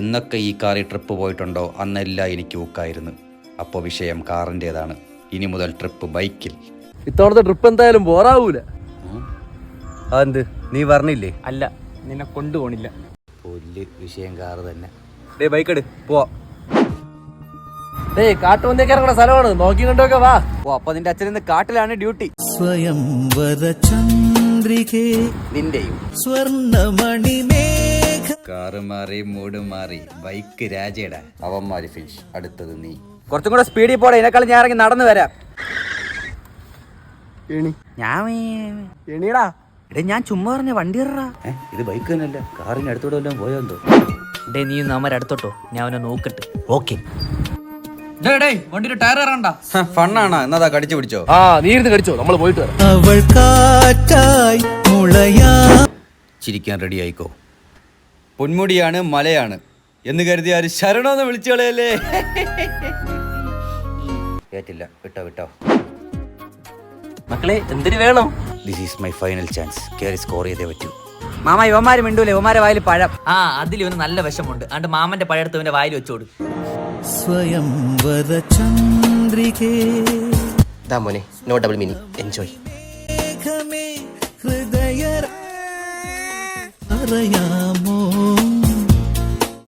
എന്നൊക്കെ ഈ കാറിൽ ട്രിപ്പ് പോയിട്ടുണ്ടോ? അന്നെല്ലാം എനിക്ക് ഊക്കായിരുന്നു. അപ്പോൾ വിഷയം കാറിന്റേതാണ് ഇനി മുതൽ ട്രിപ്പ് ബൈക്കിൽ ഇത്തവണത്തെ ട്രിപ്പ് എന്തായാലും ബോറാവൂല അതെന്ത്? നീ പറഞ്ഞില്ലേ? അല്ല നിന്നെ കൊണ്ടുപോണില്ല പുല്ല് വിഷയം കാറ് തന്നെ. ഡേ ബൈക്ക് എടു. പോവാ. ഡേയ് കാട്ടുപന്നിയൊക്കെ ഇറങ്ങണ സ്ഥലമാണ്. നോക്കി കണ്ടൊക്കെ വാ. ഓ അപ്പൊ നിന്റെ അച്ഛൻ കാട്ടിലാണ് ഡ്യൂട്ടി സ്വയംവര ചന്ദ്രികേ നിന്റെയും. സ്വർണമണിമേഘ കാറ് മാറി മൂട് മാറി. ബൈക്ക് രാജയുടെ അവന്മാര് ഫിനിഷ് അടുത്തത് നീ. കുറച്ചും കൂടെ സ്പീഡിൽ പോടെ ഇതിനേക്കാളും ഞാൻ ഇറങ്ങി നടന്നു വരാം. ഞാൻ എണീടാ. എടേ ഞാൻ ചുമ്മാ പറഞ്ഞ വണ്ടി ഇത് ബൈക്ക് തന്നെയല്ല. കാറിന് അടുത്തൂടെ വല്ലതും പോയോ എന്തോ? ഡേ നീ നമ്മൾ അടുത്തോട്ടോ. ഞാൻ അവനെ നോക്കട്ടെ. ഓക്കെ. വണ്ടിയുടെ ടയർ ഇറണ്ട ഫണ്ണാണോ. എന്നതാ കടിച്ചു പിടിച്ചോ? ആ കടിച്ചോ. നമ്മൾ പോയിട്ട് വരാം. അവൾ കാറ്റായി മുളയാ ചിരിക്കാൻ റെഡി ആയിക്കോ? പൊന്മുടിയാണ് മലയാണ്. എന്ന് കരുതി ആര് ശരണോന്ന് വിളിച്ചു കളയല്ലേ കേട്ടില്ല. വിട്ടോ വിട്ടോ. മക്കളെ എന്തിനു വേണം? This is my final chance കയറി സ്കോർ ചെയ്തേ പറ്റൂ. മാമ യുവമാര് മിണ്ടൂലേ? യുവമാരെ വായിൽ പഴം. ആ അതിൽ ഇവന് നല്ല വിഷമുണ്ട് അതുകൊണ്ട് മാമന്റെ പഴയടുത്തവന്റെ വായിൽ വെച്ചോട്. സ്വയംവര ചന്ദ്രികേ. മോനെ നോ ഡബിൾ മീനിങ് എൻജോയ് ഹൃദയ അറിയാമോ?